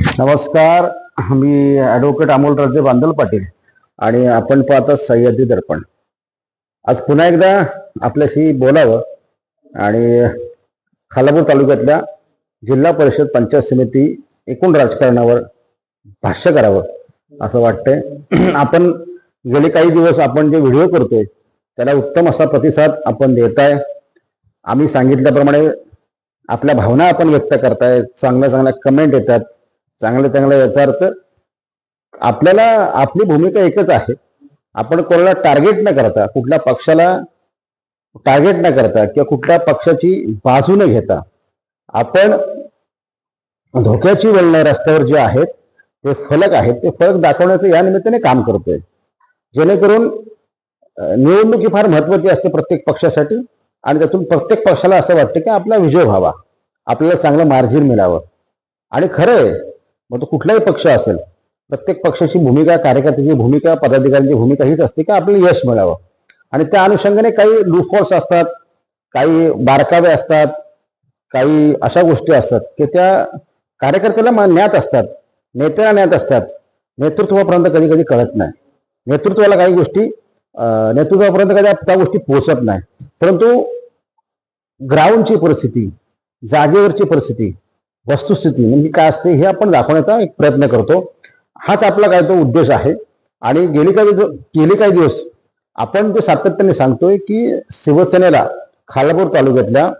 नमस्कार. मी ॲडव्होकेट अमोल राजे बांदल पाटील आणि आपण पाहतो सह्याद्री दर्पण. आज पुन्हा एकदा आपल्याशी बोलावं आणि खालापूर तालुक्यातल्या जिल्हा परिषद पंचायत समिती एकूण राजकारणावर भाष्य करावं असं वाटतंय. आपण गेले काही दिवस आपण जे व्हिडिओ करतोय त्याला उत्तम असा प्रतिसाद आपण देताय. आम्ही सांगितल्याप्रमाणे आपल्या भावना आपण व्यक्त करताय चांगल्या चांगल्या कमेंट येतात. चांगले चांगल्या याचा अर्थ आपल्याला आपली भूमिका एकच आहे. आपण कोणाला टार्गेट न करता कुठल्या पक्षाला टार्गेट न करता किंवा कुठल्या पक्षाची बाजू न घेता आपण धोक्याची वळणं रस्त्यावर जे आहेत ते फलक आहेत ते फलक दाखवण्याचं या निमित्ताने काम करतोय. जेणेकरून निवडणूक ही फार महत्वाची असते प्रत्येक पक्षासाठी आणि त्यातून प्रत्येक पक्षाला असं वाटतं की आपला विजय व्हावा आपल्याला चांगलं मार्जिन मिळावं. आणि खरं आहे मग तो कुठलाही पक्ष असेल प्रत्येक पक्षाची भूमिका कार्यकर्त्याची भूमिका पदाधिकाऱ्यांची भूमिका हीच असते की आपल्याला यश मिळावं. आणि त्या अनुषंगाने काही लूफॉल्स असतात काही बारकावे असतात काही अशा गोष्टी असतात की त्या कार्यकर्त्याला ज्ञात असतात नेत्याला ज्ञात असतात. नेतृत्वापर्यंत कधी कधी कळत नाही. नेतृत्वाला काही गोष्टी नेतृत्वापर्यंत कधी त्या गोष्टी पोहोचत नाही. परंतु ग्राउंडची परिस्थिती जागेवरची परिस्थिती वस्तुस्थिती म्हणजे काय असते हे आपण दाखवण्याचा एक प्रयत्न करतो. हाच आपला काय तो उद्देश आहे. आणि गेली काही दिवस काही दिवस आपण जे सातत्याने सांगतोय की शिवसेनेला खालापूर तालुक्यातल्या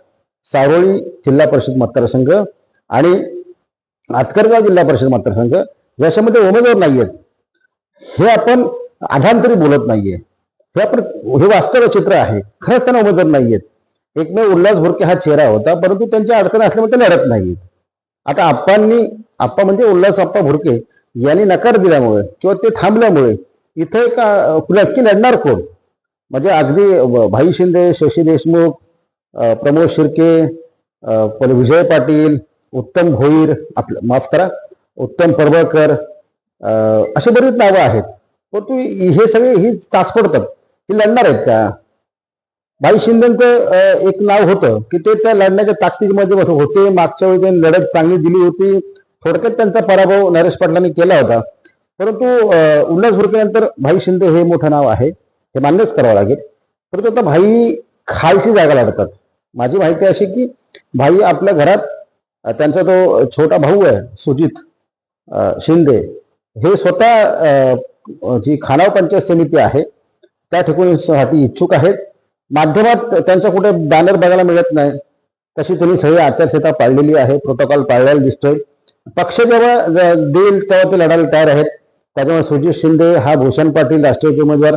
सारोळी जिल्हा परिषद मतदारसंघ आणि आतकरगाव जिल्हा परिषद मतदारसंघ याच्यामध्ये उमेदवार नाही आहेत हे आपण आधांतरी बोलत नाहीये. हे आपण हे वास्तव चित्र आहे. खरंच त्यांना उमेदवार नाहीयेत. एकमेव उल्हास भुरके हा चेहरा होता परंतु त्यांच्या अडचण असल्यामुळे ते लढत नाहीत आता आप्पांनी आप्पा म्हणजे उल्हास आप्पा भुरके यांनी नकार दिल्यामुळे किंवा ते थांबल्यामुळे इथं एक नक्की लढणार कोण? म्हणजे अगदी भाई शिंदे शशी देशमुख प्रमोद शिर्के विजय पाटील उत्तम भोईर आपलं माफ करा उत्तम परबळकर अशी बरीच नावं आहेत. परंतु हे सगळे ही तासपडतात. ही लढणार आहेत का? भाई शिंदेचं एक नाव होतं की ते त्या लढण्याच्या ताकदीमध्ये होते. मागच्या वेळी त्यांनी लढत चांगली दिली होती. थोडक्यात त्यांचा पराभव नरेश पाटलांनी केला होता. परंतु अं, उल्हास भुरकेनंतर भाई शिंदे हे मोठं नाव आहे. हे मान्यच करावं लागेल. परंतु आता भाई खालची जागा लढतात. माझी माहिती अशी की भाई आपल्या घरात त्यांचा तो छोटा भाऊ आहे सुजित शिंदे. हे स्वतः जी खानाव पंचायत समिती आहे त्या ठिकाणी साठी इच्छुक आहेत. माध्यमात त्यांचा कुठे बॅनर बघायला मिळत नाही. तशी त्यांनी सगळी आचारसंहिता पाळलेली आहे प्रोटोकॉल पाळलेला दिसतोय. पक्ष जेव्हा देईल तेव्हा ते लढायला तयार आहेत. त्याच्यामुळे सुजित शिंदे हा भूषण पाटील राष्ट्रीय उमेदवार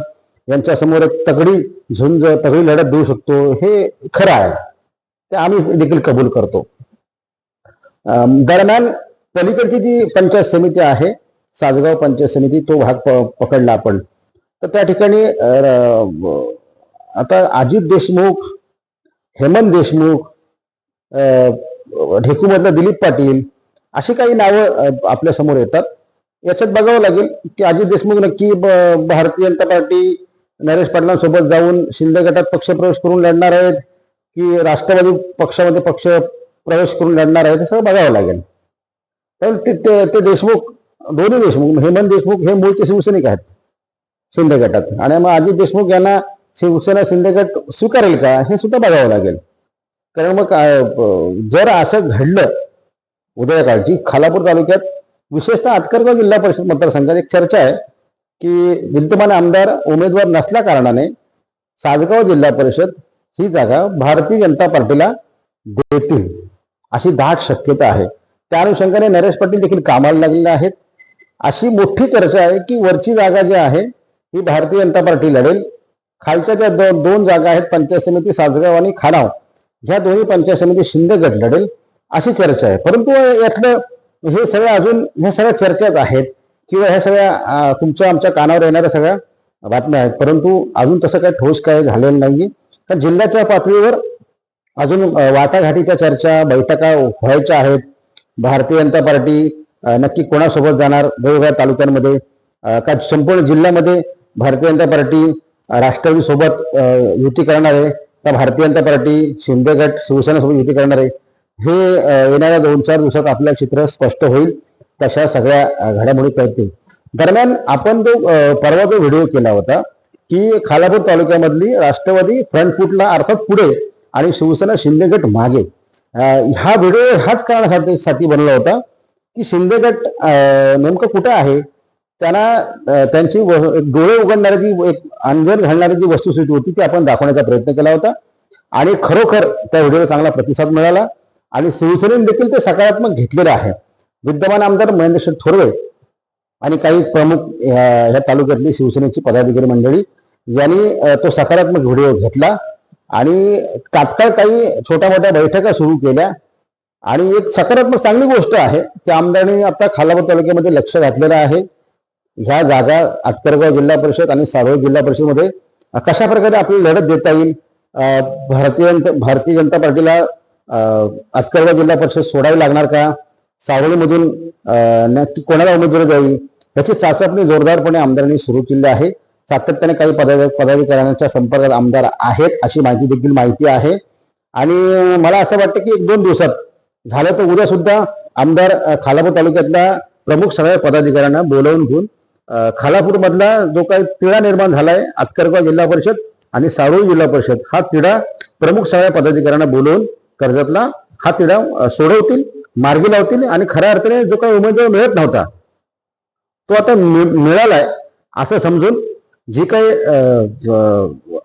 यांच्यासमोर एक तगडी झुंज तगडी लढत देऊ शकतो हे खरं आहे. ते आम्ही देखील कबूल करतो. दरम्यान पलीकडची जी पंचायत समिती आहे सासगाव पंचायत समिती तो भाग प- पकडला आपण. तर त्या ठिकाणी आता अजित देशमुख हेमंत देशमुख ढेकूमधला दिलीप पाटील अशी काही नावं आपल्यासमोर येतात. याच्यात बघावं लागेल की अजित देशमुख नक्की ब- भारतीय जनता पार्टी नरेश पाटलांसोबत जाऊन शिंदे गटात पक्षप्रवेश करून लढणार आहेत की राष्ट्रवादी पक्षामध्ये पक्ष प्रवेश करून लढणार आहेत हे सगळं बघावं लागेल. तर ते- ते ते देशमुख दोन्ही देशमुख हेमंत देशमुख हे मूळचे शिवसैनिक आहेत शिंदे गटात. आणि मग अजित देशमुख यांना शिवसेना शिंदे गट स्वीकारेल का? हे सुद्धा बघावं लागेल. कारण मग जर असं घडलं उद्या काळची खालापूर तालुक्यात विशेषतः आतकरगाव जिल्हा परिषद मतदारसंघात एक चर्चा आहे की विद्यमान आमदार उमेदवार नसल्या कारणाने साजगाव जिल्हा परिषद ही जागा भारतीय जनता पार्टीला देतील अशी दाट शक्यता आहे. त्या अनुषंगाने नरेश पाटील देखील कामाला लागलेले आहेत. अशी मोठी चर्चा आहे की वरची जागा जी आहे ही भारतीय जनता पार्टी लढेल. खालच्या ज्या दो, दोन जागा आहेत पंचायत समिती सासगाव आणि खानाव ह्या दोन्ही पंचायत समिती शिंदे गट लढेल अशी चर्चा आहे. परंतु यातलं हे सगळं अजून ह्या सगळ्या चर्चाच आहेत किंवा ह्या सगळ्या तुमच्या आमच्या कानावर येणाऱ्या सगळ्या बातम्या आहेत. परंतु अजून तसं काही ठोस काय झालेलं नाहीये. कारण जिल्ह्याच्या पातळीवर अजून वाटाघाटीच्या चर्चा बैठका व्हायच्या आहेत. भारतीय जनता पार्टी नक्की कोणासोबत जाणार? वेगवेगळ्या तालुक्यांमध्ये का संपूर्ण जिल्ह्यामध्ये भारतीय जनता पार्टी राष्ट्रवादी सोबत युती करणारे का भारतीय जनता पार्टी शिंदे गट शिवसेनेसोबत युती करणार आहे हे येणाऱ्या दोन चार दिवसात आपलं चित्र स्पष्ट होईल तशा सगळ्या घडामोडी कळतील. दरम्यान आपण जो परवा जो व्हिडिओ केला होता की खालापूर तालुक्यामधली राष्ट्रवादी फ्रंट फुटला अर्थात पुढे आणि शिवसेना शिंदेगट मागे हा व्हिडिओ ह्याच कारणासाठी साठी बनला होता की शिंदेगट गट नेमकं कुठं आहे त्यांना त्यांची व- डोळे उघडणारी जी एक अंजन घालणारी जी वस्तुस्थिती होती ती आपण दाखवण्याचा प्रयत्न केला होता. आणि खरोखर त्या व्हिडिओला चांगला प्रतिसाद मिळाला. आणि शिवसेनेने देखील ते सकारात्मक घेतलेलं आहे. विद्यमान आमदार महेंद्रशेठ थोरवे आणि काही प्रमुख ह्या तालुक्यातली शिवसेनेची पदाधिकारी मंडळी यांनी तो सकारात्मक व्हिडिओ घेतला. आणि तात्काळ काही छोट्या मोठ्या बैठका सुरू केल्या. आणि एक सकारात्मक चांगली गोष्ट आहे की आमदारांनी आता खालापूर तालुक्यामध्ये लक्ष घातलेलं आहे. ह्या जागा आटकरगाव जिल्हा परिषद आणि सारोळ जिल्हा परिषदमध्ये कशा प्रकारे आपली लढत देता येईल? भारतीय जनता- भारतीय जनता पार्टीला अ, आटकरगाव जिल्हा परिषद सोडावी लागणार का? सावळीमधून नक्की कोणाला उमेदवारी द्यावी? याची चाचपणी जोरदारपणे आमदारांनी सुरू केली आहे. सातत्याने काही पदा पदाधिकाऱ्यांच्या संपर्कात आमदार आहेत अशी माहिती देखील माहिती आहे. आणि मला असं वाटतं की एक दोन दिवसात झालं तर उद्या सुद्धा आमदार खालापूर तालुक्यातल्या प्रमुख सगळ्या पदाधिकाऱ्यांना बोलावून घेऊन खालापूर मधला जो काही तिढा निर्माण झालाय आतकरगाव जिल्हा परिषद आणि सारोळी जिल्हा परिषद हा तिढा प्रमुख सगळ्या पदाधिकाऱ्यांना बोलवून कर्जतला हा तिढा सोडवतील मार्गी लावतील आणि खऱ्या अर्थाने जो काही उमेदवार मिळत नव्हता तो आता मिळालाय असं समजून जी काही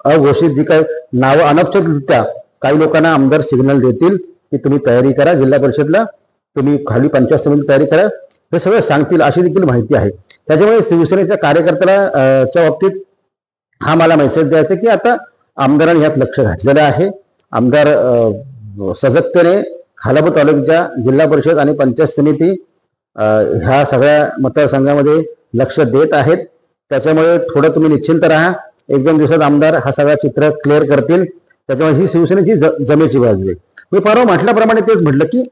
अघोषित जी काही नावं अनौपचारिकरित्या काही लोकांना आमदार सिग्नल देतील की तुम्ही तयारी करा जिल्हा परिषदला. तुम्ही खाली पंचायत समिती तयारी करा. हे सगळं सांगतील अशी देखील माहिती आहे. त्याच्यामुळे शिवसेनेच्या कार्यकर्त्याला च्या बाबतीत हा मला मेसेज द्यायचा की आता आमदारांनी यात लक्ष घातलेलं आहे. आमदार सजगतेने खालापूर तालुक्याच्या जिल्हा परिषद आणि पंचायत समिती ह्या सगळ्या मतदारसंघामध्ये लक्ष देत आहेत. त्याच्यामुळे थोडं तुम्ही निश्चिंत राहा. एक दोन दिवसात आमदार हा सगळा चित्र क्लिअर करतील. त्याच्यामुळे ही शिवसेनेची ज- जमेची बाजू आहे. मी परवा म्हटल्याप्रमाणे तेच म्हटलं की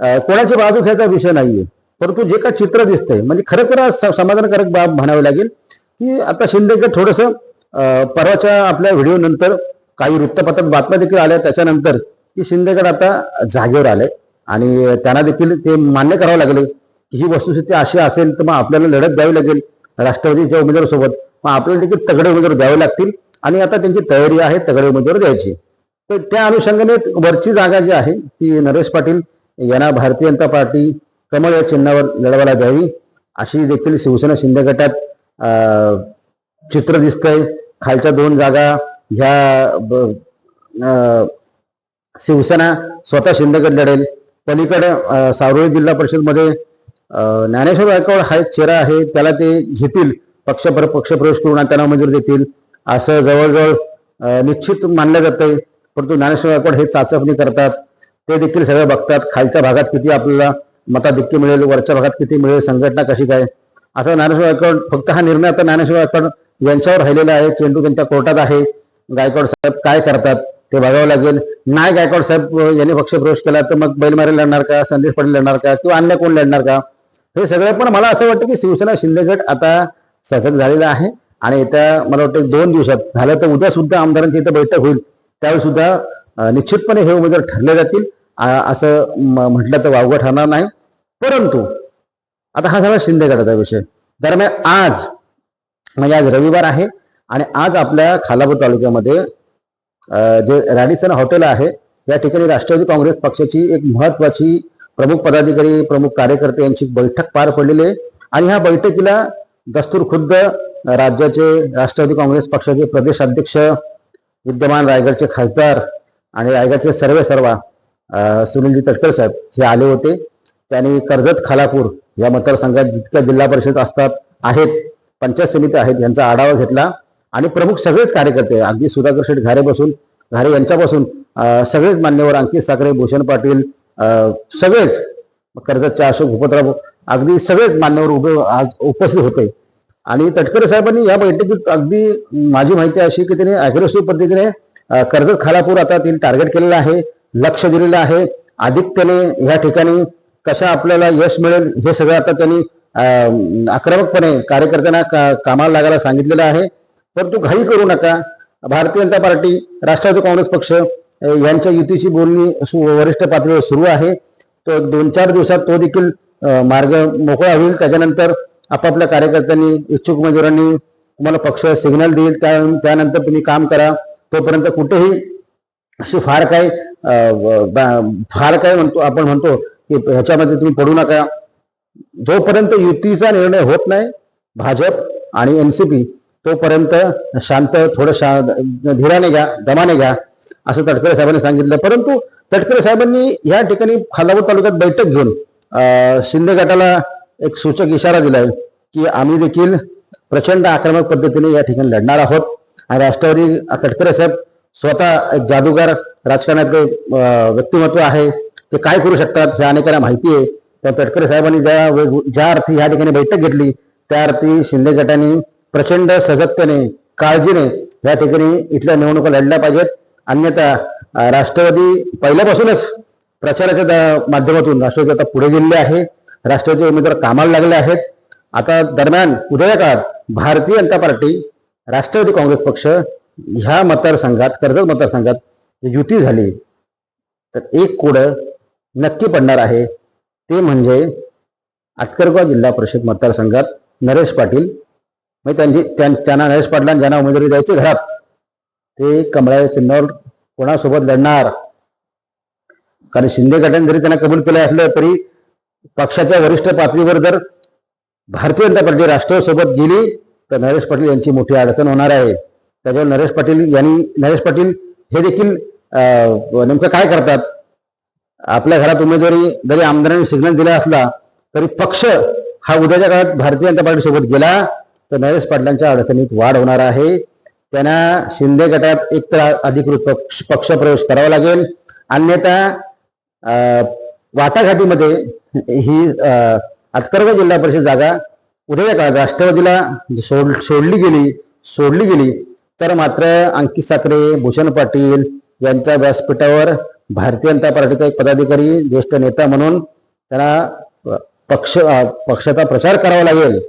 कोणाची बाजू घ्यायचा विषय नाहीये. परंतु जे का चित्र दिसतंय म्हणजे खरं तर समाधानकारक बाब म्हणावी लागेल की आता शिंदेकर थोडस परवाच्या आपल्या व्हिडिओ नंतर काही वृत्तपत्रात बातम्या देखील आल्या. त्याच्यानंतर की शिंदेगड आता जागेवर आले आणि त्यांना देखील ते मान्य करावं लागले की ही वस्तुस्थिती अशी असेल तर मग आपल्याला लढत द्यावी लागेल राष्ट्रवादीच्या उमेदवारासोबत. मग आपल्याला देखील तगडे उमेदवार द्यावे लागतील. आणि आता त्यांची तयारी आहे तगडे उमेदवार द्यायची. तर त्या अनुषंगाने वरची जागा जी आहे ती नरेश पाटील यांना भारतीय जनता पार्टी कमळ या चिन्हावर लढवायला द्यावी अशी देखील शिवसेना शिंदे गटात चित्र दिसतंय. खालच्या दोन जागा ह्या ब- शिवसेना स्वतः शिंदेगड लढेल. पलीकडे सावरोळी जिल्हा परिषदमध्ये ज्ञानेश्वर गायकवाड हा एक चेहरा आहे. त्याला ते घेतील. पक्ष पक्षप्रवेश करून त्यांना मंजूर देतील. असं जवळजवळ निश्चित मानलं जातंय. परंतु ज्ञानेश्वर गायकवाड हे चाचपणी करतात. ते देखील सगळं बघतात. खालच्या भागात किती आपल्याला मताधिक्य मिळेल वरच्या भागात किती मिळेल संघटना कशी काय? असं ज्ञानेश्वर गायकवाड फक्त हा निर्णय आता ज्ञानेश्वर गायकवाड यांच्यावर राहिलेला आहे. चेंडू त्यांच्या कोर्टात आहे. गायकवाड साहेब काय करतात ते बघावं लागेल. नाही गायकवाड साहेब यांनी पक्ष प्रवेश केला तर मग बैलमारी लढणार का? संदेश पाटील लढणार का? किंवा अन्य कोण लढणार का? हे सगळं पण मला असं वाटतं की शिवसेना शिंदेगड आता सजग झालेला आहे. आणि येत्या मला वाटतं दोन दिवसात झालं तर उद्या सुद्धा आमदारांची इथं बैठक होईल. त्यावेळी सुद्धा निश्चितपणे हे उमेदवार ठरले जातील. असं म- म्हटलं तर वावगं ठरणार नाही. परंतु आता हा सगळा शिंदे गटाचा विषय. दरम्यान आज म्हणजे आज रविवार आहे आणि आज आपल्या खालापूर तालुक्यामध्ये जे रॅडिसन हॉटेल आहे या ठिकाणी राष्ट्रवादी काँग्रेस पक्षाची एक महत्वाची प्रमुख पदाधिकारी प्रमुख कार्यकर्ते यांची बैठक पार पडलेली आहे. आणि ह्या बैठकीला दस्तूर खुद्द राज्याचे राष्ट्रवादी काँग्रेस पक्षाचे प्रदेशाध्यक्ष विद्यमान रायगडचे खासदार आणि रायगडचे सर्वे सर्वा सुनीलजी तटकर साहेब हे आले होते. त्यांनी कर्जत खालापूर या मतदारसंघात जितक्या जिल्हा परिषद असतात आहेत पंचायत समिती आहेत यांचा आढावा घेतला. आणि प्रमुख सगळेच कार्यकर्ते अगदी सुधाकर शेठ घारे बसून घारे यांच्यापासून सगळेच मान्यवर अंकित साखरे भूषण पाटील सगळेच कर्जतचे अशोक भूपतराव अगदी सगळेच मान्यवर उभे आज उपस्थित होते. आणि तटकरे साहेबांनी या बैठकीत अगदी माझी माहिती अशी की त्यांनी अग्रेसिव्ह पद्धतीने कर्जत खालापूर आता त्यांनी टार्गेट केलेलं आहे लक्ष दिलेलं आहे. अधिकतेने या ठिकाणी कशा आपल्याला यश मिळेल हे सगळं आता त्यांनी आक्रमकपणे कार्यकर्त्यांना का- कामाला लागायला सांगितलेलं आहे. परंतु घाई करू नका. भारतीय जनता पार्टी राष्ट्रवादी काँग्रेस पक्ष यांच्या युतीची बोलणी वरिष्ठ पातळीवर सुरू आहे. तो दोन चार दिवसात तो देखील मार्ग मोकळा होईल. त्याच्यानंतर आपापल्या कार्यकर्त्यांनी इच्छुक उमेदवारांनी तुम्हाला पक्ष सिग्नल देईल. त्या त्यानंतर तुम्ही काम करा. तोपर्यंत कुठेही अशी फार काही बा- फार काय म्हणतो आपण म्हणतो की ह्याच्यामध्ये तुम्ही पडू नका. जोपर्यंत युतीचा निर्णय होत नाही भाजप आणि एनसीपी तोपर्यंत शांत थोडं शा धीराने घ्या दमाने घ्या असं तटकरे साहेबांनी सांगितलं. परंतु तटकरे साहेबांनी या ठिकाणी खालापूर तालुक्यात बैठक घेऊन शिंदे गटाला एक सूचक इशारा दिलाय की आम्ही देखील प्रचंड आक्रमक पद्धतीने या ठिकाणी लढणार आहोत. आणि राष्ट्रवादी तटकरे साहेब स्वतः एक जादूगार राजकारणातले व्यक्तिमत्व आहे. ते काय करू शकतात हे अनेकांना माहिती आहे. पण तटकरे साहेबांनी ज्या ज्या अर्थी या ठिकाणी बैठक घेतली त्या अर्थी शिंदे गटाने प्रचंड सजगतेने काळजीने या ठिकाणी इथल्या निवडणुका लढल्या पाहिजेत. अन्यथा राष्ट्रवादी पहिल्यापासूनच प्रचाराच्या माध्यमातून राष्ट्रवादी आता पुढे गेलेले आहे. राष्ट्रवादी उमेदवार कामाला लागले आहेत. आता दरम्यान उद्या काळात भारतीय जनता पार्टी राष्ट्रवादी काँग्रेस पक्ष ह्या मतदारसंघात कर्जत मतदारसंघात युती झाली. तर एक कोडं नक्की पडणार आहे. ते म्हणजे आटकरगाव जिल्हा परिषद मतदारसंघात नरेश पाटील. म्हणजे त्यांची त्यां- त्यांना नरेश पाटलांना ज्यांना उमेदवारी द्यायची घरात ते कमळाच्या चिन्हावर कोणासोबत लढणार? कारण शिंदे गटाने जरी त्यांना कबूल केलं असलं तरी पक्षाच्या वरिष्ठ पातळीवर जर भारतीय जनता पार्टी राष्ट्रसोबत गेली तर नरेश पाटील यांची मोठी अडचण होणार आहे. त्याच्यावर नरेश पाटील यांनी नरेश पाटील हे देखील नेमकं काय करतात? आपल्या घरात उमेदवारी जरी आमदारांनी सिग्नल दिला असला तरी पक्ष हा उद्याच्या काळात भारतीय जनता पार्टीसोबत गेला तर नरेश पाटलांच्या अडचणीत वाढ होणार आहे. त्यांना शिंदे गटात एक तर अधिकृत पक्ष पक्ष प्रवेश करावा लागेल. अन्यथा वाटाघाटीमध्ये ही अं, जिल्हा परिषद जागा उद्याच्या काळात राष्ट्रवादीला सोड सोडली गेली सोडली गेली तर मात्र अंकित साखरे भूषण पाटील यांच्या व्यासपीठावर भारतीय जनता पार्टीचा एक पदाधिकारी ज्येष्ठ नेता म्हणून त्यांना पक्ष पक्षाचा प्रचार करावा लागेल.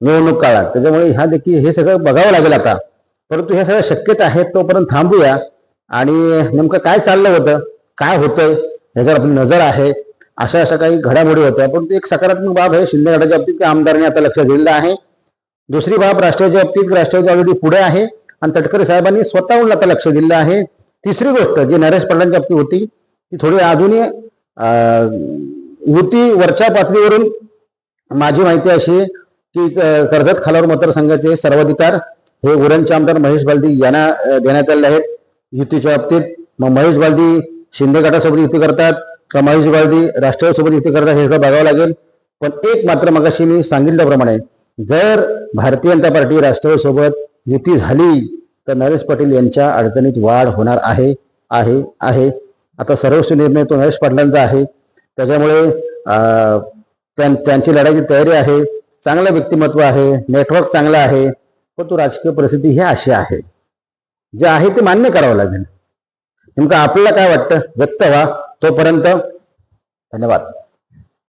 निवडणूक काळात. त्याच्यामुळे ह्या देखील हे सगळं बघावं लागेल आता. परंतु ह्या सगळ्या शक्यता आहेत तोपर्यंत थांबूया. आणि नेमकं काय चाललं होतं? काय होतंय? ह्याच्यावर आपली नजर आहे. अशा अशा काही घडामोडी होत्या. परंतु एक सकारात्मक बाब आहे शिंदे गटाच्या बाबतीत की आमदारांनी आता लक्ष दिलेलं आहे. दुसरी बाब राष्ट्रवादीच्या बाबतीत राष्ट्रवादी ऑलरेडी पुढे आहे. आणि तटकरे साहेबांनी स्वतःहून आता लक्ष दिलेलं आहे. तिसरी गोष्ट जी नरेश पाटलांच्या बाबतीत होती ती थोडी अजूनही युती वरच्या पातळीवरून माझी माहिती अशी आहे की कर्जत खालावर मतदारसंघाचे सर्वाधिकार हे उरणचे आमदार महेश बालदी यांना देण्यात आले आहेत. युतीच्या बाबतीत मग महेश बालदी शिंदे गटासोबत युती करतात का महेश बालदी राष्ट्रवादीसोबत युती करतात हे सगळं बघावं लागेल. पण एक मात्र मगाशी मी सांगितल्याप्रमाणे जर भारतीय जनता पार्टी राष्ट्रवादीसोबत युती झाली तर नरेश पाटील यांच्या अडचणीत वाढ होणार आहे आहे आहे. आता सर्वोच्च निर्णय तो नरेश पाटलांचा आहे. त्याच्यामुळे त्यां- त्यांची लढाईची तयारी आहे. चांगलं व्यक्तिमत्व आहे. नेटवर्क चांगलं आहे. पण तो राजकीय परिस्थिती ही अशी आहे. जे आहे ते मान्य करावं लागेल. नेमकं आपल्याला काय वाटतं? व्यक्त व्हा. तोपर्यंत धन्यवाद.